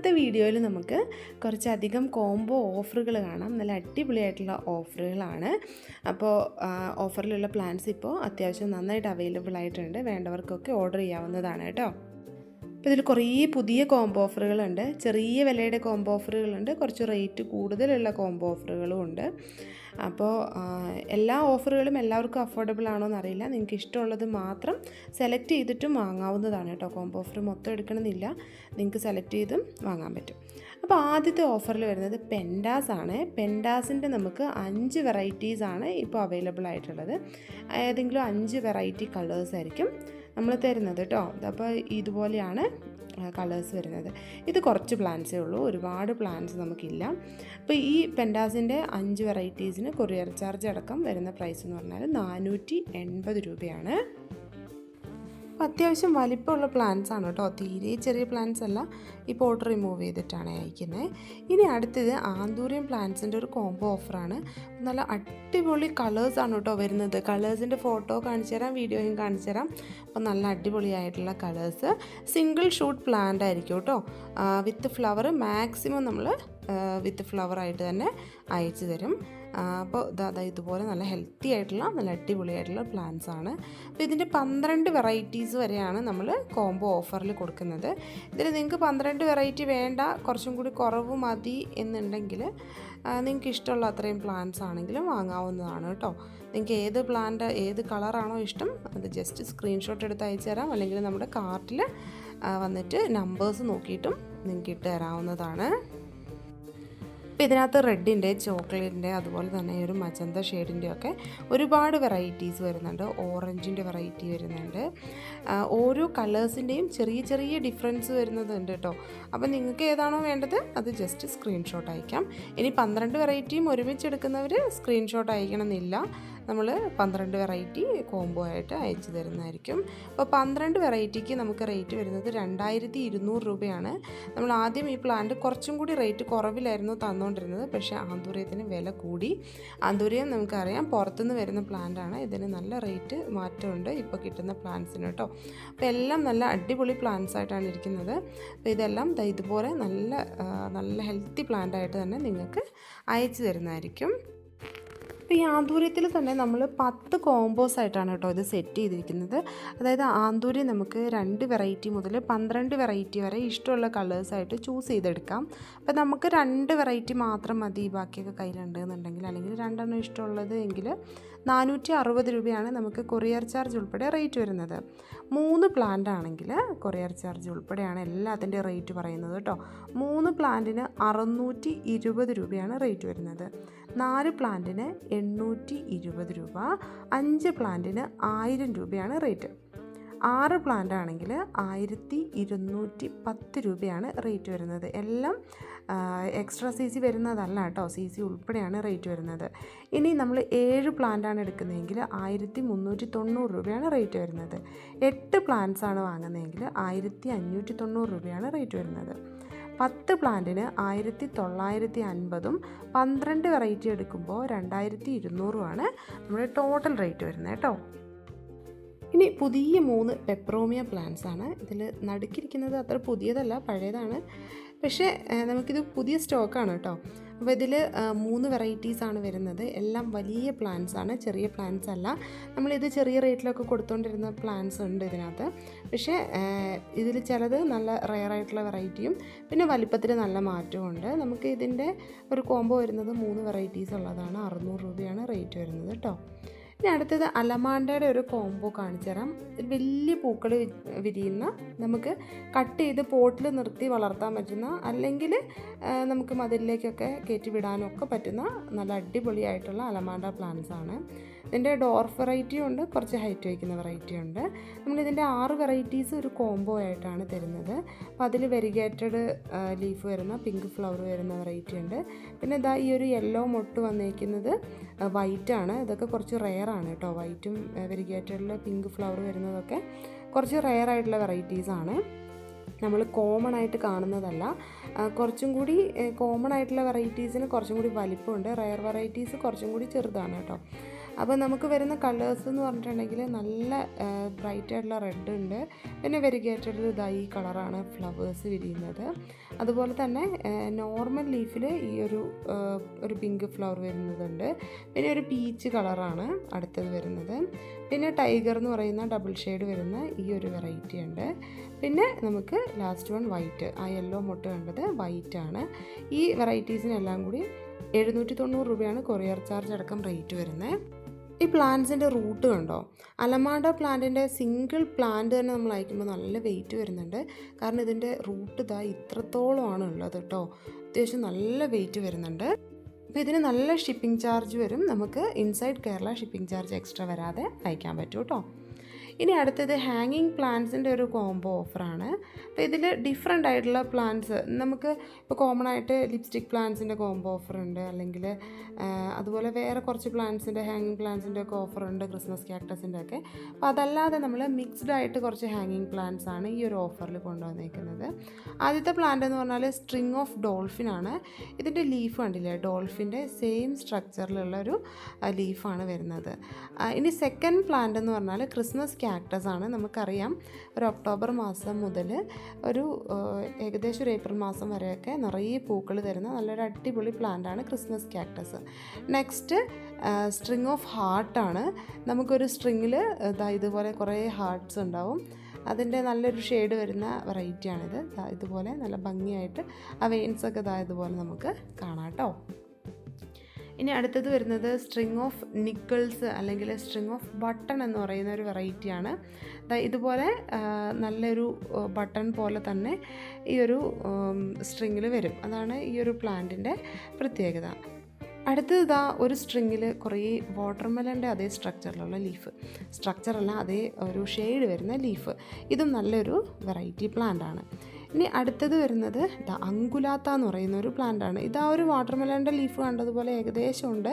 ഇന്നത്തെ വീഡിയോയിൽ നമുക്ക് കുറച്ചധികം കോംബോ ഓഫറുകൾ കാണാം. നല്ല അടിപൊളിയായിട്ടുള്ള ഓഫറുകളാണ് അപ്പോൾ ഓഫറിലുള്ള പ്ലാൻസ് ഇപ്പോൾ അത്യാവശ്യം നന്നായിട്ട് അവൈലബിൾ ആയിട്ടുണ്ട്. വേണ്ടവർക്കൊക്കെ ഓർഡർ ചെയ്യാവുന്നതാണ് കേട്ടോ. അപ്പോൾ ഇതിൽ കുറേ പുതിയ കോംബോ ഓഫറുകളുണ്ട് ചെറിയ വിലയുടെ കോംബോ ഓഫറുകളുണ്ട് കുറച്ച് റേറ്റ് കൂടുതലുള്ള കോംബോ ഓഫറുകളും ഉണ്ട്. അപ്പോൾ എല്ലാ ഓഫറുകളും എല്ലാവർക്കും അഫോർഡബിൾ ആണോ എന്നറിയില്ല. നിങ്ങൾക്ക് ഇഷ്ടമുള്ളത് മാത്രം സെലക്ട് ചെയ്തിട്ടും വാങ്ങാവുന്നതാണ് കേട്ടോ. കോംബോ ഓഫർ മൊത്തം എടുക്കണമെന്നില്ല. നിങ്ങൾക്ക് സെലക്ട് ചെയ്തും വാങ്ങാൻ പറ്റും. അപ്പോൾ ആദ്യത്തെ ഓഫറിൽ വരുന്നത് പെൻഡാസ് ആണ്. പെൻഡാസിന്റെ നമുക്ക് അഞ്ച് വെറൈറ്റീസ് ആണ് ഇപ്പോൾ അവൈലബിൾ ആയിട്ടുള്ളത്. ഏതെങ്കിലും അഞ്ച് വെറൈറ്റി കളേഴ്സ് ആയിരിക്കും നമ്മൾ തരുന്നത് കേട്ടോ. അപ്പോൾ ഇതുപോലെയാണ് കളേഴ്സ് വരുന്നത്. ഇത് കുറച്ച് പ്ലാന്റ്സേ ഉള്ളൂ. ഒരുപാട് പ്ലാന്റ്സ് നമുക്കില്ല. അപ്പോൾ ഈ പെൻഡാസിന്റെ അഞ്ച് വെറൈറ്റീസിന് കൊറിയർ ചാർജ് അടക്കം വരുന്ന പ്രൈസ് എന്ന് പറഞ്ഞാൽ നാനൂറ്റി എൺപത് രൂപയാണ്. അപ്പോൾ അത്യാവശ്യം വലിപ്പമുള്ള പ്ലാന്റ്സ് ആണ് കേട്ടോ. തീരെ ചെറിയ പ്ലാന്റ്സ് അല്ല. ഈ പോട്ട് റിമൂവ് ചെയ്തിട്ടാണ് അയക്കുന്നത്. ഇനി അടുത്തത് ആന്തൂരിയം പ്ലാന്റ്സിന്റെ ഒരു കോംബോ ഓഫറാണ് നല്ല അടിപൊളി കളേഴ്സാണ് കേട്ടോ വരുന്നത്. കളേഴ്സിന്റെ ഫോട്ടോ കാണിച്ചു തരാം വീഡിയോയും കാണിച്ചു തരാം. അപ്പോൾ നല്ല അടിപൊളിയായിട്ടുള്ള കളേഴ്സ് സിംഗിൾ ഷൂട്ട് പ്ലാന്റ് ആയിരിക്കും കേട്ടോ. വിത്ത് ഫ്ലവർ മാക്സിമം നമ്മൾ വിത്ത് ഫ്ലവർ ആയിട്ട് തന്നെ അയച്ചു തരും. അപ്പോൾ ഇതാ ഇതുപോലെ നല്ല ഹെൽത്തി ആയിട്ടുള്ള നല്ല അടിപൊളിയായിട്ടുള്ള പ്ലാന്റ്സ് ആണ്. അപ്പോൾ ഇതിന്റെ പന്ത്രണ്ട് വെറൈറ്റീസ് വരെയാണ് നമ്മൾ കോംബോ ഓഫറിൽ കൊടുക്കുന്നത്. ഇതിൽ നിങ്ങൾക്ക് പന്ത്രണ്ട് വെറൈറ്റി വേണ്ട കുറച്ചും കൂടി കുറവ് മതി എന്നുണ്ടെങ്കിൽ നിങ്ങൾക്ക് ഇഷ്ടമുള്ള അത്രയും പ്ലാന്റ്സ് ആണെങ്കിലും വാങ്ങാവുന്നതാണ് കേട്ടോ. നിങ്ങൾക്ക് ഏത് പ്ലാന്റ് ഏത് കളറാണോ ഇഷ്ടം അത് ജസ്റ്റ് സ്ക്രീൻഷോട്ട് എടുത്ത് അയച്ചു തരാം. അല്ലെങ്കിൽ നമ്മുടെ കാർട്ടിൽ വന്നിട്ട് നമ്പേഴ്സ് നോക്കിയിട്ടും നിങ്ങൾക്ക് ഇട്ട് തരാവുന്നതാണ്. അപ്പോൾ ഇതിനകത്ത് റെഡിന്റെ ചോക്ലേറ്റിന്റെ അതുപോലെ തന്നെ ഒരു മജന്ത ഷെയ്ഡിന്റെ ഒക്കെ ഒരുപാട് വെറൈറ്റീസ് വരുന്നുണ്ട്. ഓറഞ്ചിന്റെ വെറൈറ്റി വരുന്നുണ്ട്. ഓരോ കളേഴ്സിന്റെയും ചെറിയ ചെറിയ ഡിഫറൻസ് വരുന്നതുണ്ട് കേട്ടോ. അപ്പോൾ നിങ്ങൾക്ക് ഏതാണോ വേണ്ടത് അത് ജസ്റ്റ് സ്ക്രീൻഷോട്ട് അയക്കാം. ഇനി പന്ത്രണ്ട് വെറൈറ്റിയും ഒരുമിച്ച് എടുക്കുന്നവർ സ്ക്രീൻഷോട്ട് അയക്കണമെന്നില്ല. നമ്മൾ പന്ത്രണ്ട് വെറൈറ്റി കോംബോ ആയിട്ട് അയച്ചു തരുന്നതായിരിക്കും. അപ്പോൾ പന്ത്രണ്ട് വെറൈറ്റിക്ക് നമുക്ക് റേറ്റ് വരുന്നത് രണ്ടായിരത്തി ഇരുന്നൂറ് രൂപയാണ്. നമ്മൾ ആദ്യം ഈ പ്ലാന്റ് കുറച്ചും കൂടി റേറ്റ് കുറവിലായിരുന്നു തന്നുകൊണ്ടിരുന്നത് പക്ഷേ ആന്തൂര്യത്തിന് വില കൂടി. ആന്തൂര്യം നമുക്കറിയാം പുറത്തുനിന്ന് വരുന്ന പ്ലാന്റാണ് ഇതിന് നല്ല റേറ്റ് മാറ്റമുണ്ട് ഇപ്പോൾ കിട്ടുന്ന പ്ലാന്റ്സിന് കേട്ടോ. അപ്പോൾ എല്ലാം നല്ല അടിപൊളി പ്ലാന്റ്സ് ആയിട്ടാണ് ഇരിക്കുന്നത്. അപ്പോൾ ഇതെല്ലാം ഇതുപോലെ നല്ല നല്ല ഹെൽത്തി പ്ലാന്റ് ആയിട്ട് തന്നെ നിങ്ങൾക്ക് അയച്ചു തരുന്നതായിരിക്കും. അപ്പോൾ ഈ ആന്തൂര്യത്തിൽ തന്നെ നമ്മൾ പത്ത് കോംബോസ് ആയിട്ടാണ് കേട്ടോ ഇത് സെറ്റ് ചെയ്തിരിക്കുന്നത്. അതായത് ആന്തൂര്യം നമുക്ക് രണ്ട് വെറൈറ്റി മുതൽ പന്ത്രണ്ട് വെറൈറ്റി വരെ ഇഷ്ടമുള്ള കളേഴ്സായിട്ട് ചൂസ് ചെയ്തെടുക്കാം. അപ്പോൾ നമുക്ക് രണ്ട് വെറൈറ്റി മാത്രം മതി ബാക്കിയൊക്കെ കയ്യിലുണ്ട് എന്നുണ്ടെങ്കിൽ. അല്ലെങ്കിൽ രണ്ടെണ്ണം ഇഷ്ടമുള്ളത് എങ്കിൽ നാനൂറ്റി അറുപത് രൂപയാണ് നമുക്ക് കൊറിയർ ചാർജ് ഉൾപ്പെടെ റേറ്റ് വരുന്നത്. മൂന്ന് പ്ലാന്റ് ആണെങ്കിൽ കൊറിയർ ചാർജ് ഉൾപ്പെടെയാണ് എല്ലാത്തിന്റെ റേറ്റ് പറയുന്നത് കേട്ടോ. മൂന്ന് പ്ലാന്റിന് അറുന്നൂറ്റി ഇരുപത് രൂപയാണ് റേറ്റ് വരുന്നത്. നാല് പ്ലാന്റിന് എണ്ണൂറ്റി ഇരുപത് രൂപ അഞ്ച് പ്ലാന്റിന് ആയിരം രൂപയാണ് റേറ്റ്. ആറ് പ്ലാന്റ് ആണെങ്കിൽ ആയിരത്തി ഇരുന്നൂറ്റി പത്ത് രൂപയാണ് റേറ്റ് വരുന്നത്. എല്ലാം എക്സ്ട്രാ സി സി വരുന്നതല്ല കേട്ടോ. സി സി ഉൾപ്പെടെയാണ് റേറ്റ് വരുന്നത്. ഇനി നമ്മൾ ഏഴ് പ്ലാന്റാണ് എടുക്കുന്നതെങ്കിൽ ആയിരത്തി മുന്നൂറ്റി തൊണ്ണൂറ് രൂപയാണ് റേറ്റ് വരുന്നത്. എട്ട് പ്ലാന്റ്സ് ആണ് വാങ്ങുന്നതെങ്കിൽ ആയിരത്തി അഞ്ഞൂറ്റി തൊണ്ണൂറ് രൂപയാണ് റേറ്റ് വരുന്നത്. പത്ത് പ്ലാന്റിന് ആയിരത്തി തൊള്ളായിരത്തി അൻപതും പന്ത്രണ്ട് വെറൈറ്റി എടുക്കുമ്പോൾ രണ്ടായിരത്തി ഇരുന്നൂറുമാണ് നമ്മുടെ ടോട്ടൽ റേറ്റ് വരുന്നത് കേട്ടോ. ഇനി പുതിയ മൂന്ന് പെപ്രോമിയ പ്ലാന്റ്സ് ആണ്. ഇതിൽ നടുക്കിരിക്കുന്നത് അത്ര പുതിയതല്ല പഴയതാണ്. പക്ഷേ നമുക്കിത് പുതിയ സ്റ്റോക്കാണ് കേട്ടോ അപ്പോൾ ഇതിൽ മൂന്ന് വെറൈറ്റീസ് ആണ് വരുന്നത്. എല്ലാം വലിയ പ്ലാന്റ്സ് ആണ് ചെറിയ പ്ലാന്റ്സ് അല്ല. നമ്മളിത് ചെറിയ റേറ്റിലൊക്കെ കൊടുത്തുകൊണ്ടിരുന്ന പ്ലാന്റ്സ് ഉണ്ട് ഇതിനകത്ത്. പക്ഷേ ഇതിൽ ചിലത് നല്ല റെയർ ആയിട്ടുള്ള വെറൈറ്റിയും പിന്നെ വലിപ്പത്തിൽ നല്ല മാറ്റവും ഉണ്ട്. നമുക്ക് ഇതിന്റെ ഒരു കോംബോ വരുന്നത് മൂന്ന് വെറൈറ്റീസ് ഉള്ളതാണ്. അറുന്നൂറ് രൂപയാണ് റേറ്റ് വരുന്നത് കേട്ടോ ഇനി അടുത്തത് അലമാണ്ടയുടെ ഒരു കോംബോ കാണിച്ചു തരാം. വലിയ പൂക്കൾ വിരിയുന്ന നമുക്ക് കട്ട് ചെയ്ത് പോട്ടിൽ നിർത്തി വളർത്താൻ പറ്റുന്ന അല്ലെങ്കിൽ നമുക്ക് മതിലിലേക്കൊക്കെ കയറ്റി വിടാനൊക്കെ പറ്റുന്ന നല്ല അടിപൊളിയായിട്ടുള്ള അലമാണ്ട പ്ലാന്റ്സ് ആണ്. ഇതിന്റെ ഡോർഫ് വെറൈറ്റിയും ഉണ്ട് കുറച്ച് ഹൈറ്റ് വയ്ക്കുന്ന വെറൈറ്റി ഉണ്ട്. നമ്മളിതിന്റെ ആറ് വെറൈറ്റീസ് ഒരു കോംബോ ആയിട്ടാണ് തരുന്നത്. അപ്പോൾ അതിൽ വെരിഗേറ്റഡ് ലീഫ് വരുന്ന പിങ്ക് ഫ്ലവർ വരുന്ന വെറൈറ്റി ഉണ്ട്. പിന്നെ ഇതാ ഈ ഒരു യെല്ലോ മൊട്ട് വന്നേക്കുന്നത് വൈറ്റ് ആണ്. ഇതൊക്കെ കുറച്ച് റെയർ ആണ് കേട്ടോ. വൈറ്റും വെരിഗേറ്റഡിൽ പിങ്ക് ഫ്ലവർ വരുന്നതൊക്കെ കുറച്ച് റെയർ ആയിട്ടുള്ള വെറൈറ്റീസ് ആണ്. നമ്മൾ കോമൺ ആയിട്ട് കാണുന്നതല്ല. കുറച്ചും കൂടി കോമൺ ആയിട്ടുള്ള വെറൈറ്റീസിന് കുറച്ചും കൂടി വലിപ്പമുണ്ട്. റയർ വെറൈറ്റീസ് കുറച്ചും കൂടി ചെറുതാണ് കേട്ടോ. അപ്പോൾ നമുക്ക് വരുന്ന കളേഴ്സ് എന്ന് പറഞ്ഞിട്ടുണ്ടെങ്കിൽ നല്ല ബ്രൈറ്റ് ആയിട്ടുള്ള റെഡ് ഉണ്ട്. പിന്നെ വെരിഗേറ്റഡ് ഇതായി ഈ കളറാണ് ഫ്ലവേഴ്സ് വിരിയുന്നത്. അതുപോലെ തന്നെ നോർമൽ ലീഫിൽ ഈ ഒരു ഒരു പിങ്ക് ഫ്ലവർ വരുന്നതുണ്ട്. പിന്നെ ഒരു പീച്ച് കളറാണ് അടുത്തത് വരുന്നത്. പിന്നെ ടൈഗർ എന്ന് പറയുന്ന ഡബിൾ ഷെയ്ഡ് വരുന്ന ഈ ഒരു വെറൈറ്റി ഉണ്ട്. പിന്നെ നമുക്ക് ലാസ്റ്റ് വൺ വൈറ്റ് ആ യെല്ലോ മുട്ട കണ്ടത് വൈറ്റ് ആണ്. ഈ വെറൈറ്റീസിനെല്ലാം കൂടി എഴുന്നൂറ്റി തൊണ്ണൂറ് രൂപയാണ് കൊറിയർ ചാർജ് അടക്കം റേറ്റ് വരുന്നത്. ഈ പ്ലാന്റ്സിന്റെ റൂട്ട് കണ്ടോ? അലമാണ്ട പ്ലാന്റിന്റെ സിംഗിൾ പ്ലാന്റ് തന്നെ നമ്മൾ അയക്കുമ്പോൾ നല്ല വെയിറ്റ് വരുന്നുണ്ട്. കാരണം ഇതിന്റെ റൂട്ട് ഇതാ ഇത്രത്തോളമാണ് ഉള്ളത് കേട്ടോ. അത്യാവശ്യം നല്ല വെയിറ്റ് വരുന്നുണ്ട്. അപ്പോൾ ഇതിന് നല്ല ഷിപ്പിംഗ് ചാർജ് വരും. നമുക്ക് inside Kerala shipping charge extra വരാതെ അയക്കാൻ പറ്റും കേട്ടോ. ഇനി അടുത്തത് ഹാങ്ങിങ് പ്ലാന്റ്സിന്റെ ഒരു കോംബോ ഓഫറാണ് അപ്പോൾ ഇതിൽ ഡിഫറെന്റ് ആയിട്ടുള്ള പ്ലാന്റ്സ് നമുക്ക് ഇപ്പോൾ കോമൺ ആയിട്ട് ലിപ്സ്റ്റിക് പ്ലാന്റ്സിന്റെ കോംബോ ഓഫർ ഉണ്ട്. അല്ലെങ്കിൽ അതുപോലെ വേറെ കുറച്ച് പ്ലാന്റ്സിന്റെ ഹാങ്ങിങ് പ്ലാന്റ്സിന്റെ ഒക്കെ ഓഫർ ഉണ്ട് ക്രിസ്മസ് ക്യാക്ടസിന്റെ ഒക്കെ. അപ്പോൾ അതല്ലാതെ നമ്മൾ മിക്സ്ഡ് ആയിട്ട് കുറച്ച് ഹാങ്ങിങ് പ്ലാന്റ്സ് ആണ് ഈ ഒരു ഓഫറിൽ കൊണ്ടുവന്നേക്കുന്നത്. ആദ്യത്തെ പ്ലാന്റ് എന്ന് പറഞ്ഞാൽ സ്ട്രിങ് ഓഫ് ഡോൾഫിൻ ആണ്. ഇതിന്റെ ലീഫ് കണ്ടില്ലേ? ഡോൾഫിന്റെ സെയിം സ്ട്രക്ചറിലുള്ള ഒരു ലീഫാണ് വരുന്നത്. ഇനി സെക്കൻഡ് പ്ലാന്റ് എന്ന് പറഞ്ഞാൽ ക്രിസ്മസ് ആണ് നമുക്കറിയാം. ഒരു ഒക്ടോബർ മാസം മുതൽ ഒരു ഏകദേശം ഒരു ഏപ്രിൽ മാസം വരെയൊക്കെ നിറയെ പൂക്കൾ തരുന്ന നല്ലൊരു അടിപൊളി പ്ലാന്റാണ് Christmas cactus next string of ഹാർട്ടാണ് നമുക്കൊരു സ്ട്രിങ്ങിൽ ഇതാ ഇതുപോലെ കുറേ ഹാർട്ട്സ് ഉണ്ടാവും. അതിന്റെ നല്ലൊരു ഷെയ്ഡ് വരുന്ന വെറൈറ്റിയാണിത് ഇതുപോലെ നല്ല ഭംഗിയായിട്ട് ആ വെയിൻസൊക്കെ ഇതായതുപോലെ നമുക്ക് കാണാം കേട്ടോ. ഇനി അടുത്തത് വരുന്നത് സ്ട്രിങ് ഓഫ് നിക്കിൾസ് അല്ലെങ്കിൽ സ്ട്രിങ് ഓഫ് ബട്ടൺ എന്ന് പറയുന്ന ഒരു വെറൈറ്റിയാണ് ഇതുപോലെ നല്ലൊരു ബട്ടൺ പോലെ തന്നെ ഈ ഒരു സ്ട്രിങ്ങിൽ വരും. അതാണ് ഈ ഒരു പ്ലാന്റിന്റെ പ്രത്യേകത. അടുത്തത് ഇതാ ഒരു സ്ട്രിങ്ങിൽ കുറേ വാട്ടർമെലന്റെ അതേ സ്ട്രക്ചറിലുള്ള ലീഫ് സ്ട്രക്ചറല്ല അതേ ഒരു ഷെയ്ഡ് വരുന്ന ലീഫ് ഇതും നല്ലൊരു വെറൈറ്റി പ്ലാന്റ് ആണ്. ഇനി അടുത്തത് വരുന്നത് ദാ അങ്കുലാത്ത എന്ന് പറയുന്ന ഒരു പ്ലാന്റ് ആണ്. ഇത് ആ ഒരു വാട്ടർ മെലന്റെ ലീഫ് കണ്ടതുപോലെ ഏകദേശം ഉണ്ട്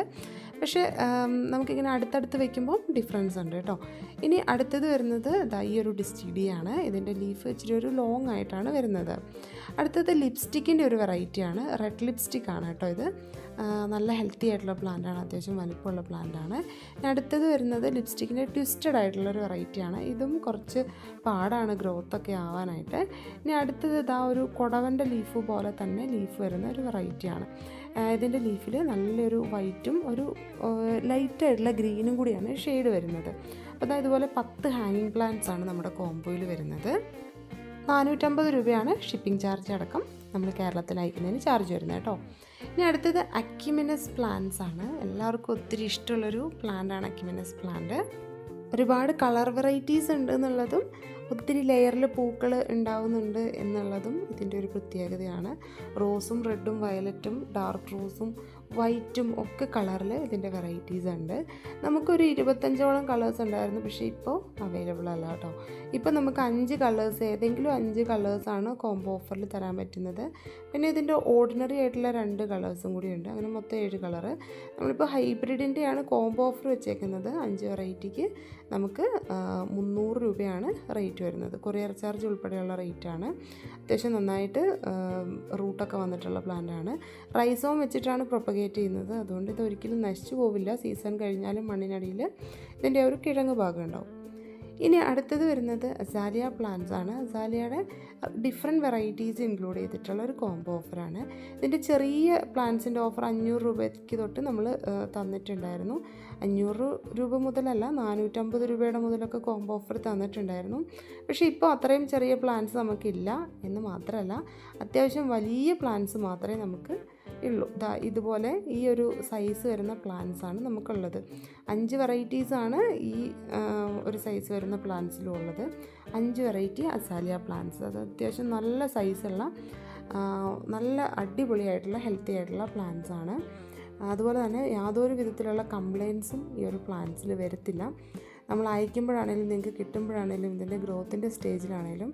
പക്ഷേ നമുക്കിങ്ങനെ അടുത്തടുത്ത് വെക്കുമ്പോൾ ഡിഫറൻസ് ഉണ്ട് കേട്ടോ. ഇനി അടുത്തത് വരുന്നത് ദാ ഈ ഒരു ഡിസ്റ്റിഡിയാണ് ഇതിന്റെ ലീഫ് ഇച്ചിരി ഒരു ലോങ് ആയിട്ടാണ് വരുന്നത്. അടുത്തത് ലിപ്സ്റ്റിക്കിന്റെ ഒരു വെറൈറ്റിയാണ് റെഡ് ലിപ്സ്റ്റിക്കാണ് കേട്ടോ ഇത്. നല്ല ഹെൽത്തി ആയിട്ടുള്ള പ്ലാന്റാണ് അത്യാവശ്യം വലിപ്പമുള്ള പ്ലാന്റാണ് അടുത്തത് വരുന്നത് ലിപ്സ്റ്റിക്കിന്റെ ട്വിസ്റ്റഡ് ആയിട്ടുള്ളൊരു വെറൈറ്റിയാണ് ഇതും കുറച്ച് പാടാണ് ഗ്രോത്ത് ഒക്കെ ആവാനായിട്ട്. ഇനി അടുത്തത് ഇതാ ഒരു കുടവന്റെ ലീഫ് പോലെ തന്നെ ലീഫ് വരുന്ന ഒരു വെറൈറ്റിയാണ് ഇതിന്റെ ലീഫിൽ നല്ലൊരു വൈറ്റും ഒരു ലൈറ്റ് ആയിട്ടുള്ള ഗ്രീനും കൂടിയാണ് ഷെയ്ഡ് വരുന്നത്. അപ്പോൾ ഇതുപോലെ പത്ത് ഹാങ്ങിങ് പ്ലാന്റ്സ് ആണ് നമ്മുടെ കോംബോയിൽ വരുന്നത്. നാനൂറ്റമ്പത് രൂപയാണ് ഷിപ്പിംഗ് ചാർജ് അടക്കം. നമ്മൾ കേരളത്തിൽ അയക്കുന്നതിന് ചാർജ് വരുന്നത് കേട്ടോ. ഇനി അടുത്തത് അക്യുമിനസ് പ്ലാന്റ്സ് ആണ്. എല്ലാവർക്കും ഒത്തിരി ഇഷ്ടമുള്ളൊരു പ്ലാന്റ് ആണ് അക്യുമിനസ് പ്ലാന്റ് ഒരുപാട് കളർ വെറൈറ്റീസ് ഉണ്ട് എന്നുള്ളതും ഒത്തിരി ലെയറിൽ പൂക്കൾ ഉണ്ടാവുന്നുണ്ട് എന്നുള്ളതും ഇതിന്റെ ഒരു പ്രത്യേകതയാണ്. റോസും റെഡും വയലറ്റും ഡാർക്ക് റോസും വൈറ്റും ഒക്കെ കളറിൽ ഇതിന്റെ വെറൈറ്റീസ് ഉണ്ട്. നമുക്കൊരു ഇരുപത്തഞ്ചോളം കളേഴ്സ് ഉണ്ടായിരുന്നു പക്ഷേ ഇപ്പോൾ അവൈലബിൾ അല്ല കേട്ടോ. ഇപ്പോൾ നമുക്ക് അഞ്ച് കളേഴ്സ് ഏതെങ്കിലും അഞ്ച് കളേഴ്സാണ് കോംബോ ഓഫറിൽ തരാൻ പറ്റുന്നത്. പിന്നെ ഇതിന്റെ ഓർഡിനറി ആയിട്ടുള്ള രണ്ട് കളേഴ്സും കൂടി ഉണ്ട്. അങ്ങനെ മൊത്തം ഏഴ് കളറ് നമ്മളിപ്പോൾ ഹൈബ്രിഡിന്റെയാണ് കോംബോ ഓഫർ വെച്ചേക്കുന്നത്. അഞ്ച് വെറൈറ്റിക്ക് നമുക്ക് മുന്നൂറ് രൂപയാണ് റേറ്റ് വരുന്നത്. കൊറിയർ ചാർജ് ഉൾപ്പെടെയുള്ള റേറ്റാണ് അത്യാവശ്യം നന്നായിട്ട് റൂട്ടൊക്കെ വന്നിട്ടുള്ള പ്ലാന്റാണ് റൈസോം വെച്ചിട്ടാണ് പ്രൊപ്പഗേറ്റ് ചെയ്യുന്നത്. അതുകൊണ്ട് ഇത് ഒരിക്കലും നശിച്ചു പോവില്ല. സീസൺ കഴിഞ്ഞാലും മണ്ണിനടിയിൽ ഇതിന്റെ ഒരു കിഴങ്ങ് ഭാഗം ഉണ്ടാവും. ഇനി അടുത്തത് വരുന്നത് അസാലിയ പ്ലാന്റ്സ് ആണ്. അസാലിയയുടെ ഡിഫറെന്റ് വെറൈറ്റീസ് ഇൻക്ലൂഡ് ചെയ്തിട്ടുള്ള ഒരു കോംബോ ഓഫറാണ് ഇതിന്റെ ചെറിയ പ്ലാന്റ്സിന്റെ ഓഫർ അഞ്ഞൂറ് രൂപയ്ക്ക് തൊട്ട് നമ്മൾ തന്നിട്ടുണ്ടായിരുന്നു. അഞ്ഞൂറ് രൂപ മുതലല്ല നാനൂറ്റമ്പത് രൂപയുടെ മുതലൊക്കെ കോംബോ ഓഫർ തന്നിട്ടുണ്ടായിരുന്നു. പക്ഷേ ഇപ്പോൾ അത്രയും ചെറിയ പ്ലാന്റ്സ് നമുക്കില്ല എന്ന് മാത്രമല്ല അത്യാവശ്യം വലിയ പ്ലാന്റ്സ് മാത്രമേ നമുക്ക് ഉള്ളൂ. ദാ ഇതുപോലെ ഈ ഒരു സൈസ് വരുന്ന പ്ലാന്റ്സ് ആണ് നമുക്കുള്ളത്. അഞ്ച് വെറൈറ്റീസാണ് ഈ ഒരു സൈസ് വരുന്ന പ്ലാന്റ്സിലും ഉള്ളത്. അഞ്ച് വെറൈറ്റി അസാലിയ പ്ലാന്റ്സ് അത് അത്യാവശ്യം നല്ല സൈസുള്ള നല്ല അടിപൊളിയായിട്ടുള്ള ഹെൽത്തി ആയിട്ടുള്ള പ്ലാന്റ്സ് ആണ്. അതുപോലെ തന്നെ യാതൊരു വിധത്തിലുള്ള കംപ്ലയിൻസും ഈ ഒരു പ്ലാന്റ്സിൽ വരത്തില്ല. നമ്മൾ അയക്കുമ്പോഴാണേലും നിങ്ങൾക്ക് കിട്ടുമ്പോഴാണേലും ഇതിന്റെ ഗ്രോത്തിന്റെ സ്റ്റേജിലാണേലും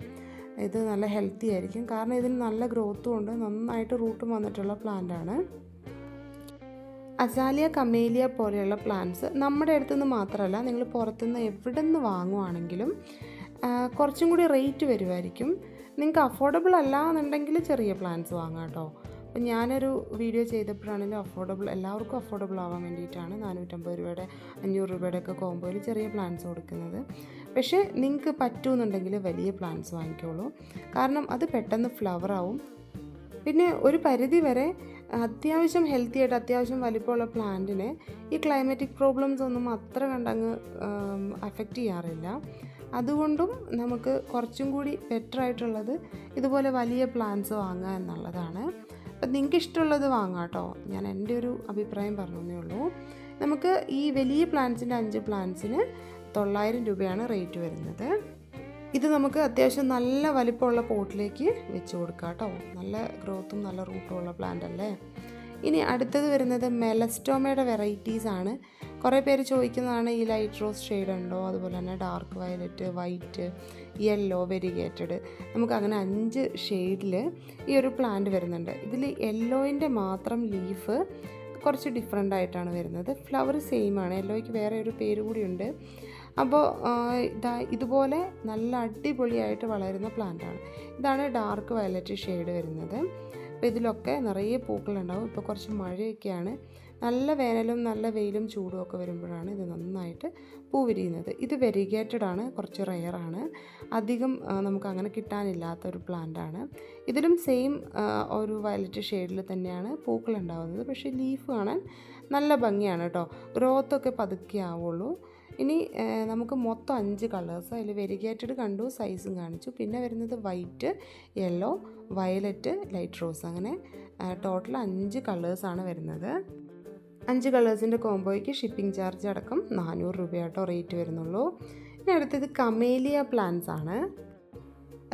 ഇത് നല്ല ഹെൽത്തി ആയിരിക്കും. കാരണം ഇതിന് നല്ല ഗ്രോത്തും ഉണ്ട്. നന്നായിട്ട് റൂട്ടും വന്നിട്ടുള്ള പ്ലാന്റ് ആണ്. അസാലിയ കമേലിയ പോലെയുള്ള പ്ലാന്റ്സ് നമ്മുടെ അടുത്തുനിന്ന് മാത്രമല്ല നിങ്ങൾ പുറത്തുനിന്ന് എവിടെ നിന്ന് വാങ്ങുവാണെങ്കിലും കുറച്ചും കൂടി റേറ്റ് വരുമായിരിക്കും നിങ്ങൾക്ക് അഫോർഡബിൾ അല്ല എന്നുണ്ടെങ്കിൽ ചെറിയ പ്ലാന്റ്സ് വാങ്ങാം കേട്ടോ. അപ്പം ഞാനൊരു വീഡിയോ ചെയ്തപ്പോഴാണെങ്കിലും അഫോർഡബിൾ എല്ലാവർക്കും അഫോർഡബിൾ ആവാൻ വേണ്ടിയിട്ടാണ് നാനൂറ്റമ്പത് രൂപയുടെ അഞ്ഞൂറ് രൂപയുടെ ഒക്കെ കോമ്പോയിൽ ചെറിയ പ്ലാന്റ്സ് കൊടുക്കുന്നത്. പക്ഷേ നിങ്ങൾക്ക് പറ്റുമെന്നുണ്ടെങ്കിൽ വലിയ പ്ലാന്റ്സ് വാങ്ങിക്കോളൂ. കാരണം അത് പെട്ടെന്ന് ഫ്ലവർ ആവും. പിന്നെ ഒരു പരിധി വരെ അത്യാവശ്യം ഹെൽത്തി ആയിട്ട് അത്യാവശ്യം വലിപ്പമുള്ള പ്ലാന്റിനെ ഈ ക്ലൈമാറ്റിക് പ്രോബ്ലംസ് ഒന്നും അത്ര കണ്ടങ്ങ് അഫക്റ്റ് ചെയ്യാറില്ല. അതുകൊണ്ടും നമുക്ക് കുറച്ചും കൂടി ബെറ്റർ ആയിട്ടുള്ളത് ഇതുപോലെ വലിയ പ്ലാന്റ്സ് വാങ്ങുക എന്നുള്ളതാണ്. അപ്പം നിങ്ങൾക്ക് ഇഷ്ടമുള്ളത് വാങ്ങാം കേട്ടോ. ഞാൻ എന്റെ ഒരു അഭിപ്രായം പറഞ്ഞതേ ഉള്ളൂ. നമുക്ക് ഈ വലിയ പ്ലാന്റ്സിന്റെ അഞ്ച് പ്ലാന്റ്സിന് തൊള്ളായിരം രൂപയാണ് റേറ്റ് വരുന്നത്. ഇത് നമുക്ക് അത്യാവശ്യം നല്ല വലിപ്പമുള്ള പോട്ടിലേക്ക് വെച്ച് കൊടുക്കാം കേട്ടോ. നല്ല ഗ്രോത്തും നല്ല റൂട്ടും ഉള്ള പ്ലാന്റ് അല്ലേ? ഇനി അടുത്തത് വരുന്നത് മെലസ്റ്റോമയുടെ വെറൈറ്റീസ് ആണ്. കുറേ പേര് ചോദിക്കുന്നതാണ് ഈ ലൈറ്റ് റോസ് ഷെയ്ഡ് ഉണ്ടോ? അതുപോലെ തന്നെ dark violet white yellow variegated നമുക്ക് അങ്ങനെ അഞ്ച് ഷെയ്ഡിൽ ഈ ഒരു പ്ലാന്റ് വരുന്നുണ്ട്. ഇതിൽ യെല്ലോയിന്റെ മാത്രം ലീഫ് കുറച്ച് ഡിഫറെന്റ് ആയിട്ടാണ് വരുന്നത്. ഫ്ലവർ സെയിം ആണ്. യെല്ലോയ്ക്ക് വേറെ ഒരു പേര് കൂടിയുണ്ട് അപ്പോൾ ഇതാ ഇതുപോലെ നല്ല അടിപൊളിയായിട്ട് വളരുന്ന പ്ലാന്റാണ്. ഇതാണ് ഡാർക്ക് വയലറ്റ് ഷെയ്ഡ് വരുന്നത്. അപ്പോൾ ഇതിലൊക്കെ നിറയെ പൂക്കളുണ്ടാവും. ഇപ്പോൾ കുറച്ച് മഴയൊക്കെയാണ്. നല്ല വേനലും നല്ല വെയിലും ചൂടും ഒക്കെ വരുമ്പോഴാണ് ഇത് നന്നായിട്ട് പൂ വിരിയുന്നത് ഇത് വെരിഗേറ്റഡ് ആണ് കുറച്ച് റെയറാണ് അധികം നമുക്ക് അങ്ങനെ കിട്ടാനില്ലാത്ത ഒരു പ്ലാന്റ് ആണ്. ഇതിലും സെയിം ഒരു വയലറ്റ് ഷെയ്ഡിൽ തന്നെയാണ് പൂക്കൾ ഉണ്ടാവുന്നത്. പക്ഷേ ലീഫ് കാണാൻ നല്ല ഭംഗിയാണ് കേട്ടോ. ഗ്രോത്തൊക്കെ പതുക്കെ ആവുള്ളൂ. ഇനി നമുക്ക് മൊത്തം അഞ്ച് കളേഴ്സ് അതിൽ വെരിഗേറ്റഡ് കണ്ടു സൈസും കാണിച്ചു. പിന്നെ വരുന്നത് white yellow violet light rose അങ്ങനെ ടോട്ടൽ അഞ്ച് കളേഴ്സാണ് വരുന്നത്. അഞ്ച് കളേഴ്സിന്റെ കോംബോയ്ക്ക് ഷിപ്പിംഗ് ചാർജ് അടക്കം നാനൂറ് രൂപയാട്ടോ റേറ്റ് വരുന്നുള്ളൂ. ഇനി അടുത്തത് കമേലിയ പ്ലാന്റ്സ് ആണ്.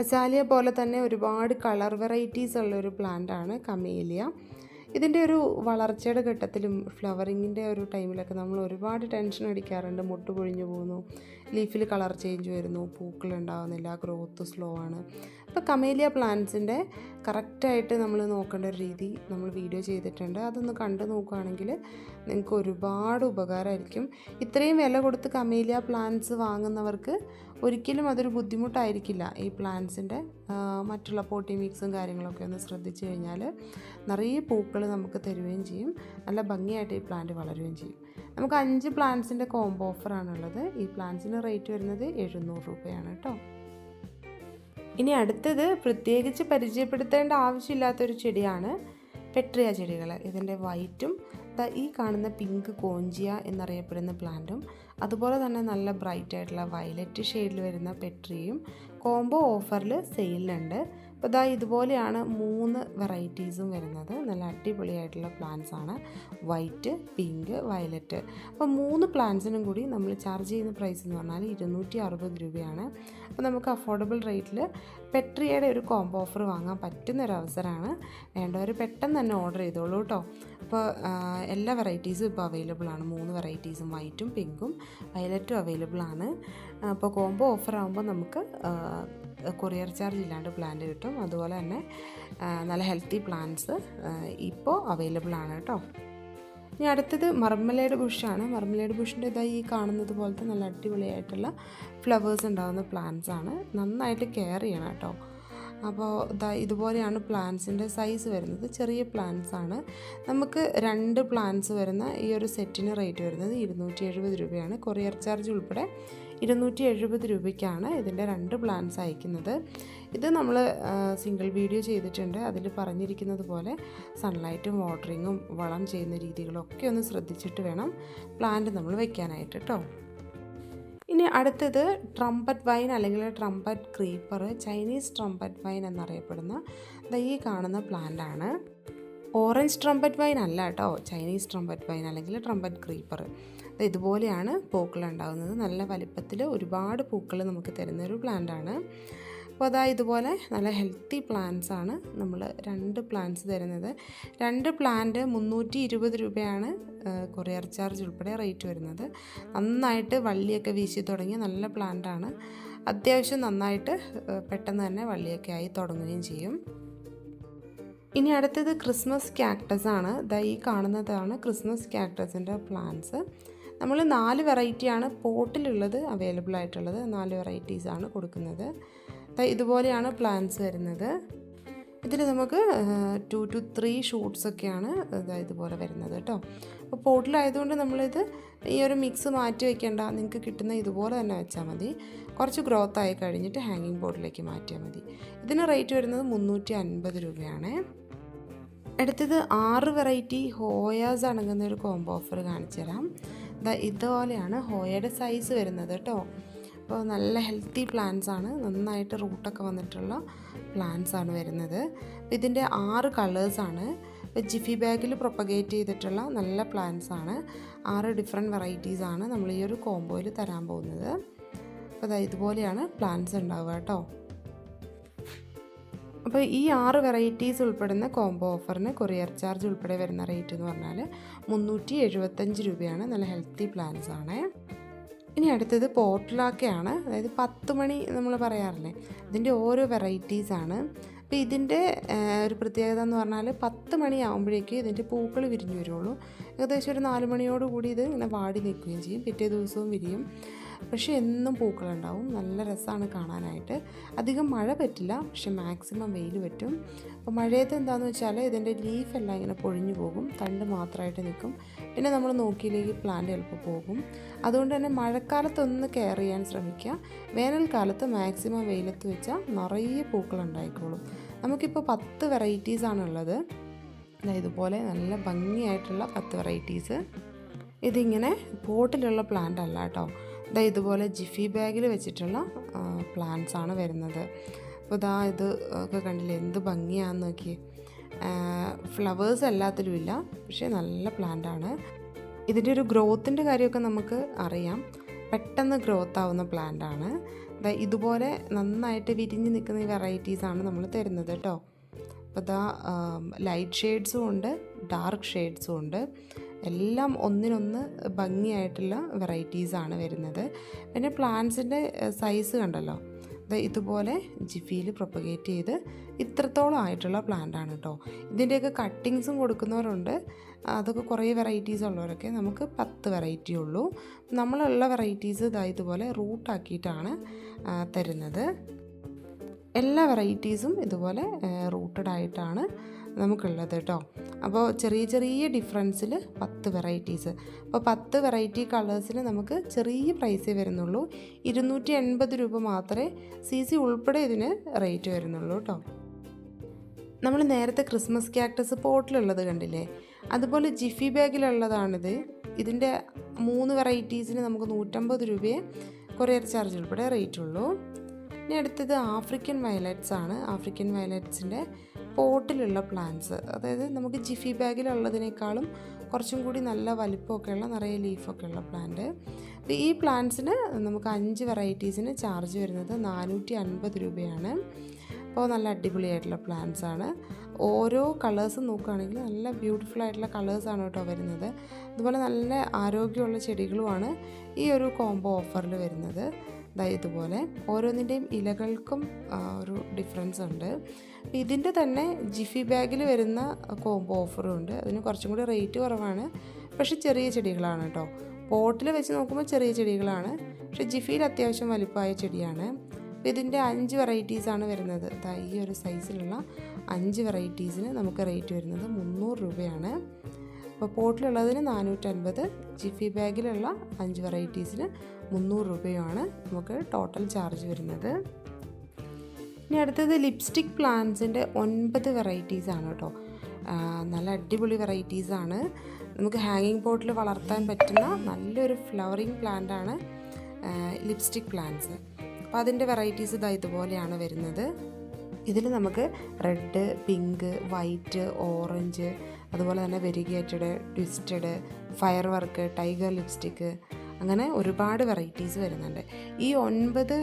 അസാലിയ പോലെ തന്നെ ഒരുപാട് കളർ വെറൈറ്റീസ് ഉള്ള ഒരു പ്ലാന്റ് ആണ് കമേലിയ ഇതിന്റെ ഒരു വളർച്ചയുടെ ഘട്ടത്തിലും ഫ്ലവറിങ്ങിന്റെ ഒരു ടൈമിലൊക്കെ നമ്മൾ ഒരുപാട് ടെൻഷൻ അടിക്കാറുണ്ട്. മുട്ട് പൊഴിഞ്ഞു പോകുന്നു. ലീഫിൽ കളർ ചേഞ്ച് വരുന്നു പൂക്കൾ ഉണ്ടാകുന്നില്ല ഗ്രോത്ത് സ്ലോ ആണ്. അപ്പോൾ കമേലിയ പ്ലാന്റ്സിന്റെ കറക്റ്റായിട്ട് നമ്മൾ നോക്കേണ്ട ഒരു രീതി നമ്മൾ വീഡിയോ ചെയ്തിട്ടുണ്ട്. അതൊന്ന് കണ്ടു നോക്കുകയാണെങ്കിൽ നിങ്ങൾക്ക് ഒരുപാട് ഉപകാരമായിരിക്കും. ഇത്രയും വില കൊടുത്ത് കമേലിയ പ്ലാന്റ്സ് വാങ്ങുന്നവർക്ക് ഒരിക്കലും അതൊരു ബുദ്ധിമുട്ടായിരിക്കില്ല. ഈ പ്ലാന്റ്സിന്റെ മറ്റുള്ള പോട്ടി മിക്സും കാര്യങ്ങളൊക്കെ ഒന്ന് ശ്രദ്ധിച്ചു കഴിഞ്ഞാൽ നിറയെ പൂക്കൾ നമുക്ക് തരുകയും ചെയ്യും. നല്ല ഭംഗിയായിട്ട് ഈ പ്ലാന്റ് വളരുകയും ചെയ്യും. നമുക്ക് അഞ്ച് പ്ലാന്റ്സിന്റെ കോംബോ ഓഫറാണുള്ളത് ഈ പ്ലാന്റ്സിന് റേറ്റ് വരുന്നത് എഴുന്നൂറ് രൂപയാണ് കേട്ടോ ഇനി അടുത്തത് പ്രത്യേകിച്ച് പരിചയപ്പെടുത്തേണ്ട ആവശ്യമില്ലാത്തൊരു ചെടിയാണ് പെട്രിയ ചെടികൾ ഇതിന്റെ വൈറ്റും ഈ കാണുന്ന പിങ്ക് കോഞ്ചിയ എന്നറിയപ്പെടുന്ന പ്ലാന്റും അതുപോലെ തന്നെ നല്ല ബ്രൈറ്റ് ആയിട്ടുള്ള വയലറ്റ് ഷെയ്ഡിൽ വരുന്ന പെട്രിയും കോംബോ ഓഫറിൽ സെയിലുണ്ട് അപ്പോൾ ഇതാ ഇതുപോലെയാണ് മൂന്ന് വെറൈറ്റീസും വരുന്നത്. നല്ല അടിപൊളിയായിട്ടുള്ള പ്ലാന്റ്സ് ആണ്. വൈറ്റ് പിങ്ക് വയലറ്റ് അപ്പോൾ മൂന്ന് പ്ലാന്റ്സിനും കൂടി നമ്മൾ ചാർജ് ചെയ്യുന്ന പ്രൈസ് എന്ന് പറഞ്ഞാൽ ഇരുന്നൂറ്റി അറുപത് രൂപയാണ്. അപ്പോൾ നമുക്ക് അഫോർഡബിൾ റേറ്റിൽ പെട്രിയയുടെ ഒരു കോംബോ ഓഫർ വാങ്ങാൻ പറ്റുന്ന ഒരു അവസരമാണ് വേണ്ടവർ പെട്ടെന്ന് തന്നെ ഓർഡർ ചെയ്തോളൂ കേട്ടോ അപ്പോൾ എല്ലാ വെറൈറ്റീസും ഇപ്പോൾ അവൈലബിൾ ആണ്. മൂന്ന് വെറൈറ്റീസും വൈറ്റും പിങ്കും വയലറ്റും അവൈലബിൾ ആണ്. അപ്പോൾ കോംബോ ഓഫർ ആകുമ്പോൾ നമുക്ക് കൊറിയർ ചാർജ് ഇല്ലാണ്ട് പ്ലാന്റ് കിട്ടും. അതുപോലെ തന്നെ നല്ല ഹെൽത്തി പ്ലാന്റ്സ് ഇപ്പോൾ അവൈലബിൾ ആണ് കേട്ടോ. ഇനി അടുത്തത് മർമലേഡ് ബുഷാണ്. മർമലേഡ് ബുഷിന്റെ ഇതായി ഈ കാണുന്നത് പോലത്തെ നല്ല അടിപൊളിയായിട്ടുള്ള ഫ്ലവേഴ്സ് ഉണ്ടാകുന്ന പ്ലാന്റ്സ് ആണ്. നന്നായിട്ട് കെയർ ചെയ്യണം കേട്ടോ. അപ്പോൾ ഇതാ ഇതുപോലെയാണ് പ്ലാന്റ്സിന്റെ സൈസ് വരുന്നത്. ചെറിയ പ്ലാന്റ്സ് ആണ്. നമുക്ക് രണ്ട് പ്ലാന്റ്സ് വരുന്ന ഈ ഒരു സെറ്റിന് റേറ്റ് വരുന്നത് ഇരുന്നൂറ്റി എഴുപത് രൂപയാണ്. കൊറിയർ ചാർജ് ഉൾപ്പെടെ ഇരുന്നൂറ്റി എഴുപത് രൂപയ്ക്കാണ് ഇതിന്റെ രണ്ട് പ്ലാൻസ് അയക്കുന്നത്. ഇത് നമ്മൾ സിംഗിൾ വീഡിയോ ചെയ്തിട്ടുണ്ട്. അതിൽ പറഞ്ഞിരിക്കുന്നത് പോലെ സൺലൈറ്റും വാട്ടറിങ്ങും വളം ചെയ്യുന്ന രീതികളൊക്കെ ഒന്ന് ശ്രദ്ധിച്ചിട്ട് വേണം പ്ലാന്റ് നമ്മൾ വെക്കാനായിട്ട് കേട്ടോ ഇനി അടുത്തത് ട്രംപറ്റ് വൈൻ അല്ലെങ്കിൽ trumpet creeper Chinese trumpet vine എന്നറിയപ്പെടുന്ന ഈ കാണുന്ന പ്ലാന്റ് ആണ്. ഓറഞ്ച് ട്രംപറ്റ് വൈൻ അല്ല കേട്ടോ ചൈനീസ് ട്രംപറ്റ് വൈൻ അല്ലെങ്കിൽ ട്രംപറ്റ് ക്രീപ്പർ ഇതുപോലെയാണ് പൂക്കൾ ഉണ്ടാകുന്നത്. നല്ല വലിപ്പത്തിൽ ഒരുപാട് പൂക്കൾ നമുക്ക് തരുന്ന ഒരു പ്ലാന്റ് ആണ്. അപ്പോൾ അതാ ഇതുപോലെ നല്ല ഹെൽത്തി പ്ലാന്റ്സ് ആണ് നമ്മൾ രണ്ട് പ്ലാന്റ്സ് തരുന്നത്. രണ്ട് പ്ലാന്റ് മുന്നൂറ്റി ഇരുപത് രൂപയാണ് കൊറിയർ ചാർജ് ഉൾപ്പെടെ റേറ്റ് വരുന്നത്. നന്നായിട്ട് വള്ളിയൊക്കെ വീശി തുടങ്ങി നല്ല പ്ലാന്റ് ആണ്. അത്യാവശ്യം നന്നായിട്ട് പെട്ടെന്ന് തന്നെ വള്ളിയൊക്കെ ആയി തുടങ്ങുകയും ചെയ്യും. ഇനി അടുത്തത് ക്രിസ്മസ് ക്യാക്ടസ് ആണ്. ദാ ഈ കാണുന്നതാണ് ക്രിസ്മസ് ക്യാക്ടസിന്റെ പ്ലാന്റ്സ് നമ്മൾ നാല് വെറൈറ്റിയാണ് പോട്ടിലുള്ളത് അവൈലബിൾ ആയിട്ടുള്ളത് നാല് വെറൈറ്റീസ് ആണ് കൊടുക്കുന്നത് ഇതുപോലെയാണ് പ്ലാന്റ്സ് വരുന്നത്. ഇതിൽ നമുക്ക് ടു ടു ത്രീ ഷൂട്ട്സ് ഒക്കെയാണ് ഇതാ ഇതുപോലെ വരുന്നത് കേട്ടോ. അപ്പോൾ പോട്ടിലായതുകൊണ്ട് നമ്മളിത് ഈ ഒരു മിക്സ് മാറ്റി വയ്ക്കേണ്ട നിങ്ങൾക്ക് കിട്ടുന്ന ഇതുപോലെ തന്നെ വെച്ചാൽ മതി. കുറച്ച് ഗ്രോത്ത് ആയി കഴിഞ്ഞിട്ട് ഹാങ്ങിങ് ബോർഡിലേക്ക് മാറ്റിയാൽ മതി. ഇതിന് റേറ്റ് വരുന്നത് മുന്നൂറ്റി അൻപത് രൂപയാണ്. അടുത്തത് ആറ് വെറൈറ്റി ഹോയാസ് അടങ്ങുന്ന ഒരു കോംബോ ഓഫർ കാണിച്ചു തരാം ഇതുപോലെയാണ് ഹോയയുടെ സൈസ് വരുന്നത് കേട്ടോ. അപ്പോൾ നല്ല ഹെൽത്തി പ്ലാന്റ്സ് ആണ്. നന്നായിട്ട് റൂട്ടൊക്കെ വന്നിട്ടുള്ള പ്ലാന്റ്സ് ആണ് വരുന്നത്. ഇതിന്റെ ആറ് കളേഴ്സാണ് ജിഫി ബാഗിൽ പ്രൊപ്പഗേറ്റ് ചെയ്തിട്ടുള്ള നല്ല പ്ലാന്റ്സ് ആണ്. ആറ് ഡിഫറെന്റ് വെറൈറ്റീസ് ആണ് നമ്മൾ ഈ ഒരു കോംബോയിൽ തരാൻ പോകുന്നത്. അപ്പോൾ അതായത് ഇതുപോലെയാണ് പ്ലാന്റ്സ് ഉണ്ടാവുക കേട്ടോ. അപ്പോൾ ഈ ആറ് വെറൈറ്റീസ് ഉൾപ്പെടുന്ന കോംബോ ഓഫറിന് കൊറിയർ ചാർജ് ഉൾപ്പെടെ വരുന്ന റേറ്റ് എന്ന് പറഞ്ഞാൽ മുന്നൂറ്റി എഴുപത്തഞ്ച് രൂപയാണ് നല്ല ഹെൽത്തി പ്ലാൻസ് ആണ് ഇനി അടുത്തത് പോർട്ടിലാക്കയാണ്. അതായത് പത്ത് മണി നമ്മൾ പറയാറില്ലേ ഇതിന്റെ ഓരോ വെറൈറ്റീസ് ആണ് അപ്പോൾ ഇതിന്റെ ഒരു പ്രത്യേകത എന്ന് പറഞ്ഞാൽ പത്ത് മണിയാകുമ്പോഴേക്ക് ഇതിന്റെ പൂക്കൾ വിരിഞ്ഞു വരുള്ളൂ ഏകദേശം ഒരു നാല് മണിയോടുകൂടി ഇത് ഇങ്ങനെ വാടി നിൽക്കുകയും ചെയ്യും പിറ്റേ ദിവസവും വിരിയും. പക്ഷേ എന്നും പൂക്കളുണ്ടാവും. നല്ല രസമാണ് കാണാനായിട്ട്. അധികം മഴ പറ്റില്ല പക്ഷെ മാക്സിമം വെയിൽ പറ്റും. അപ്പോൾ മഴയത്ത് എന്താണെന്ന് വെച്ചാൽ ഇതിന്റെ ലീഫെല്ലാം ഇങ്ങനെ പൊഴിഞ്ഞു പോകും. തണ്ട് മാത്രമായിട്ട് നിൽക്കും. പിന്നെ നമ്മൾ നോക്കിയില്ലെങ്കിൽ പ്ലാന്റ് ചിലപ്പോൾ പോകും. അതുകൊണ്ട് തന്നെ മഴക്കാലത്തൊന്ന് കെയർ ചെയ്യാൻ ശ്രമിക്കുക. വേനൽക്കാലത്ത് മാക്സിമം വെയിലത്ത് വെച്ചാൽ നിറയെ പൂക്കളുണ്ടായിക്കോളും നമുക്കിപ്പോൾ പത്ത് വെറൈറ്റീസാണ് ഉള്ളത്. ഇതുപോലെ നല്ല ഭംഗിയായിട്ടുള്ള പത്ത് വെറൈറ്റീസ് ഇതിങ്ങനെ പോട്ടിലുള്ള പ്ലാന്റ് അല്ല കേട്ടോ. ഇതാ ഇതുപോലെ ജിഫി ബാഗിൽ വെച്ചിട്ടുള്ള പ്ലാന്റ്സ് ആണ് വരുന്നത്. അപ്പോൾ ഇതാ ഇത് ഒക്കെ കണ്ടില്ലേ? എന്ത് ഭംഗിയാണെന്ന് നോക്കി ഫ്ലവേഴ്സ് എല്ലാത്തിലും ഇല്ല പക്ഷേ നല്ല പ്ലാന്റാണ് ഇതിന്റെ ഒരു ഗ്രോത്തിന്റെ കാര്യമൊക്കെ നമുക്ക് അറിയാം. പെട്ടെന്ന് ഗ്രോത്ത് ആവുന്ന പ്ലാന്റാണ് ഇതുപോലെ നന്നായിട്ട് വിരിഞ്ഞ് നിൽക്കുന്ന വെറൈറ്റീസാണ് നമ്മൾ തരുന്നത് കേട്ടോ അപ്പോൾ ഇതാ ലൈറ്റ് ഷെയ്ഡ്സും ഉണ്ട് ഡാർക്ക് ഷെയ്ഡ്സും ഉണ്ട്. എല്ലാം ഒന്നിനൊന്ന് ഭംഗിയായിട്ടുള്ള വെറൈറ്റീസാണ് വരുന്നത്. പിന്നെ പ്ലാന്റ്സിന്റെ സൈസ് കണ്ടല്ലോ? ഇതുപോലെ ജിഫിയിൽ പ്രൊപ്പഗേറ്റ് ചെയ്ത് ഇത്രത്തോളം ആയിട്ടുള്ള പ്ലാന്റ് ആണ് കേട്ടോ ഇതിന്റെയൊക്കെ കട്ടിങ്സും കൊടുക്കുന്നവരുണ്ട്. അതൊക്കെ കുറേ വെറൈറ്റീസ് ഉള്ളവരൊക്കെ നമുക്ക് പത്ത് വെറൈറ്റി ഉള്ളൂ. നമ്മളുള്ള വെറൈറ്റീസ് ഇതാ ഇതുപോലെ റൂട്ടാക്കിയിട്ടാണ് തരുന്നത്. എല്ലാ വെറൈറ്റീസും ഇതുപോലെ റൂട്ടഡ് ആയിട്ടാണ് നമുക്കുള്ളത് കേട്ടോ. അപ്പോൾ ചെറിയ ചെറിയ ഡിഫറൻസിൽ പത്ത് വെറൈറ്റീസ് അപ്പോൾ പത്ത് വെറൈറ്റി കളേഴ്സിന് നമുക്ക് ചെറിയ പ്രൈസേ വരുന്നുള്ളൂ. ഇരുന്നൂറ്റി എൺപത് രൂപ മാത്രമേ സി സി ഉൾപ്പെടെ ഇതിന് റേറ്റ് വരുന്നുള്ളൂ കേട്ടോ. നമ്മൾ നേരത്തെ ക്രിസ്മസ് ക്യാക്ടസ് പോട്ടിലുള്ളത് കണ്ടില്ലേ? അതുപോലെ ജിഫി ബാഗിലുള്ളതാണിത് ഇതിന്റെ മൂന്ന് വെറൈറ്റീസിന് നമുക്ക് നൂറ്റമ്പത് രൂപയെ കൊറിയർ ചാർജ് ഉൾപ്പെടെ റേറ്റ് ഉള്ളൂ. ഇനി അടുത്തത് ആഫ്രിക്കൻ വയലറ്റ്സ് ആണ്. ആഫ്രിക്കൻ വയലറ്റ്സിന്റെ പോട്ടിലുള്ള പ്ലാന്റ്സ്. അതായത് നമുക്ക് ജിഫി ബാഗിലുള്ളതിനേക്കാളും കുറച്ചും കൂടി നല്ല വലിപ്പമൊക്കെയുള്ള നിറയെ ലീഫൊക്കെ ഉള്ള പ്ലാന്റ്. അപ്പോൾ ഈ പ്ലാന്റ്സിന് നമുക്ക് അഞ്ച് വെറൈറ്റീസിന് ചാർജ് വരുന്നത് നാനൂറ്റി അൻപത് രൂപയാണ്. അപ്പോൾ നല്ല അടിപൊളിയായിട്ടുള്ള പ്ലാന്റ്സ് ആണ്. ഓരോ കളേഴ്സ് നോക്കുകയാണെങ്കിൽ നല്ല ബ്യൂട്ടിഫുൾ ആയിട്ടുള്ള കളേഴ്സാണ് കേട്ടോ വരുന്നത്. അതുപോലെ നല്ല ആരോഗ്യമുള്ള ചെടികളുമാണ് ഈ ഒരു കോംബോ ഓഫറിൽ വരുന്നത്. ദാ ഇതുപോലെ. ഓരോന്നിന്റെയും ഇലകൾക്കും ഒരു ഡിഫറൻസ് ഉണ്ട്. ഇതിന്റെ തന്നെ ജിഫി ബാഗിൽ വരുന്ന കോംബോ ഓഫറും ഉണ്ട് അതിന് കുറച്ചും കൂടി റേറ്റ് കുറവാണ്. പക്ഷെ ചെറിയ ചെടികളാണ് കേട്ടോ. പോട്ടിൽ വെച്ച് നോക്കുമ്പോൾ ചെറിയ ചെടികളാണ്. പക്ഷെ ജിഫിയിൽ അത്യാവശ്യം വലിപ്പമായ ചെടിയാണ്. അപ്പോൾ ഇതിന്റെ അഞ്ച് വെറൈറ്റീസാണ് വരുന്നത്. ഈ ഒരു സൈസിലുള്ള അഞ്ച് വെറൈറ്റീസിന് നമുക്ക് റേറ്റ് വരുന്നത് മുന്നൂറ് രൂപയാണ്. അപ്പോൾ പോട്ടിലുള്ളതിന് നാനൂറ്റൻപത് ജിഫി ബാഗിലുള്ള അഞ്ച് വെറൈറ്റീസിന് മുന്നൂറ് രൂപയാണ് നമുക്ക് ടോട്ടൽ ചാർജ് വരുന്നത്. ഇനി അടുത്തത് ലിപ്സ്റ്റിക് പ്ലാന്റ്സിന്റെ ഒൻപത് വെറൈറ്റീസ് ആണ് കേട്ടോ. നല്ല അടിപൊളി വെറൈറ്റീസ് ആണ്. നമുക്ക് ഹാങ്ങിങ് പോട്ടിൽ വളർത്താൻ പറ്റുന്ന നല്ലൊരു ഫ്ലവറിങ് പ്ലാന്റ് ആണ് ലിപ്സ്റ്റിക് പ്ലാന്റ്സ് അപ്പോൾ അതിന്റെ വെറൈറ്റീസ് ഇതാ ഇതുപോലെയാണ് വരുന്നത്. ഇതിൽ നമുക്ക് റെഡ് പിങ്ക് വൈറ്റ് ഓറഞ്ച് അതുപോലെ തന്നെ variegated twisted firework tiger lipstick അങ്ങനെ ഒരുപാട് വെറൈറ്റീസ് വരുന്നുണ്ട്. ഈ ഒൻപത്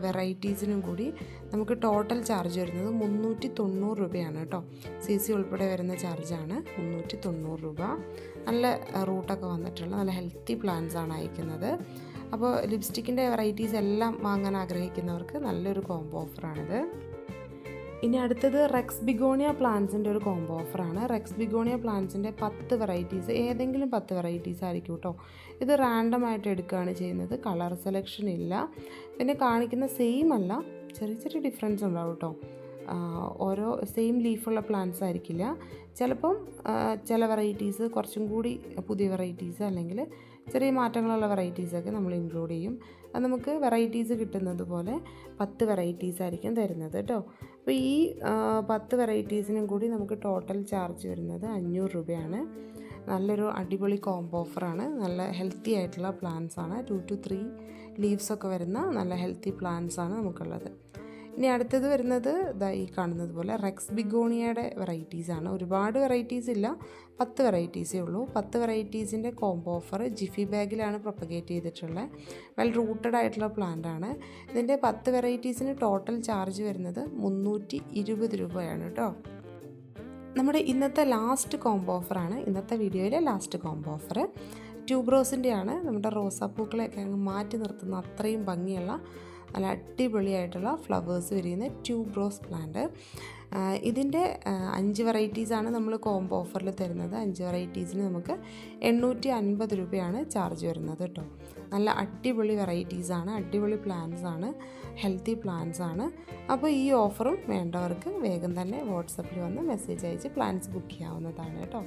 വെറൈറ്റീസിനും കൂടി നമുക്ക് ടോട്ടൽ ചാർജ് വരുന്നത് മുന്നൂറ്റി തൊണ്ണൂറ് രൂപയാണ് കേട്ടോ. സി സി ഉൾപ്പെടെ വരുന്ന ചാർജാണ് മുന്നൂറ്റി തൊണ്ണൂറ് രൂപ. നല്ല റൂട്ടൊക്കെ വന്നിട്ടുള്ള നല്ല ഹെൽത്തി പ്ലാൻസ് ആണ് അയക്കുന്നത്. അപ്പോൾ ലിപ്സ്റ്റിക്കിന്റെ വെറൈറ്റീസ് എല്ലാം വാങ്ങാൻ ആഗ്രഹിക്കുന്നവർക്ക് നല്ലൊരു കോംബോ ഓഫറാണിത് ഇനി അടുത്തത് റെക്സ് ബിഗോണിയ പ്ലാന്റ്സിന്റെ ഒരു കോംബോ ഓഫറാണ് റെക്സ് ബിഗോണിയ പ്ലാന്റ്സിന്റെ പത്ത് വെറൈറ്റീസ് ഏതെങ്കിലും പത്ത് വെറൈറ്റീസ് ആയിരിക്കും കേട്ടോ ഇത് റാൻഡം ആയിട്ട് എടുക്കുകയാണ് ചെയ്യുന്നത്. കളർ സെലക്ഷൻ ഇല്ല. പിന്നെ കാണിക്കുന്ന സെയിം അല്ല ചെറിയ ചെറിയ ഡിഫറൻസ് ഉണ്ടാവും കേട്ടോ ഓരോ സെയിം ലീഫുള്ള പ്ലാന്റ്സ് ആയിരിക്കില്ല. ചിലപ്പം ചില വെറൈറ്റീസ് കുറച്ചും കൂടി പുതിയ വെറൈറ്റീസ് അല്ലെങ്കിൽ ചെറിയ മാറ്റങ്ങളുള്ള വെറൈറ്റീസൊക്കെ നമ്മൾ ഇൻക്ലൂഡ് ചെയ്യും. അത് നമുക്ക് വെറൈറ്റീസ് കിട്ടുന്നത് പോലെ പത്ത് വെറൈറ്റീസ് ആയിരിക്കും തരുന്നത് കേട്ടോ അപ്പോൾ ഈ പത്ത് വെറൈറ്റീസിനും കൂടി നമുക്ക് ടോട്ടൽ ചാർജ് വരുന്നത് അഞ്ഞൂറ് രൂപയാണ്. നല്ലൊരു അടിപൊളി കോംബോ ഓഫറാണ്. നല്ല ഹെൽത്തി ആയിട്ടുള്ള പ്ലാന്റ്സ് ആണ് ടു ടു ത്രീ ലീവ്സ് ഒക്കെ വരുന്ന നല്ല ഹെൽത്തി പ്ലാന്റ്സ് ആണ് നമുക്കുള്ളത്. ഇനി അടുത്തത് വരുന്നത് ഇതാ ഈ കാണുന്നത് പോലെ റെക്സ് ബിഗോണിയയുടെ വെറൈറ്റീസ് ആണ്. ഒരുപാട് വെറൈറ്റീസ് ഇല്ല. പത്ത് വെറൈറ്റീസേ ഉള്ളൂ. പത്ത് വെറൈറ്റീസിന്റെ കോംബോ ഓഫർ ജിഫി ബാഗിലാണ് പ്രൊപ്പഗേറ്റ് ചെയ്തിട്ടുള്ളത് വെൽ റൂട്ടഡ് ആയിട്ടുള്ള പ്ലാന്റ് ആണ്. ഇതിന്റെ പത്ത് വെറൈറ്റീസിന് ടോട്ടൽ ചാർജ് വരുന്നത് മുന്നൂറ്റി ഇരുപത് രൂപയാണ് കേട്ടോ. നമ്മുടെ ഇന്നത്തെ ലാസ്റ്റ് കോംബോ ഓഫറാണ് ഇന്നത്തെ വീഡിയോയിലെ ലാസ്റ്റ് കോംബോ ഓഫർ ട്യൂബ്രോസിന്റെ ആണ് നമ്മുടെ റോസാപ്പൂക്കളെയൊക്കെ അങ്ങ് മാറ്റി നിർത്തുന്ന അത്രയും ഭംഗിയുള്ള നല്ല അടിപൊളിയായിട്ടുള്ള ഫ്ലവേഴ്സ് വരുന്ന ട്യൂബ് റോസ് പ്ലാന്റ് ഇതിന്റെ അഞ്ച് വെറൈറ്റീസാണ് നമ്മൾ കോംബോ ഓഫറിൽ തരുന്നത്. അഞ്ച് വെറൈറ്റീസിന് നമുക്ക് എണ്ണൂറ്റി അൻപത് രൂപയാണ് ചാർജ് വരുന്നത് കേട്ടോ നല്ല അടിപൊളി വെറൈറ്റീസാണ് അടിപൊളി പ്ലാന്റ്സ് ആണ് ഹെൽത്തി പ്ലാന്റ്സ് ആണ്. അപ്പോൾ ഈ ഓഫറും വേണ്ടവർക്ക് വേഗം തന്നെ വാട്സപ്പിൽ വന്ന് മെസ്സേജ് അയച്ച് പ്ലാൻസ് ബുക്ക് ചെയ്യാവുന്നതാണ് കേട്ടോ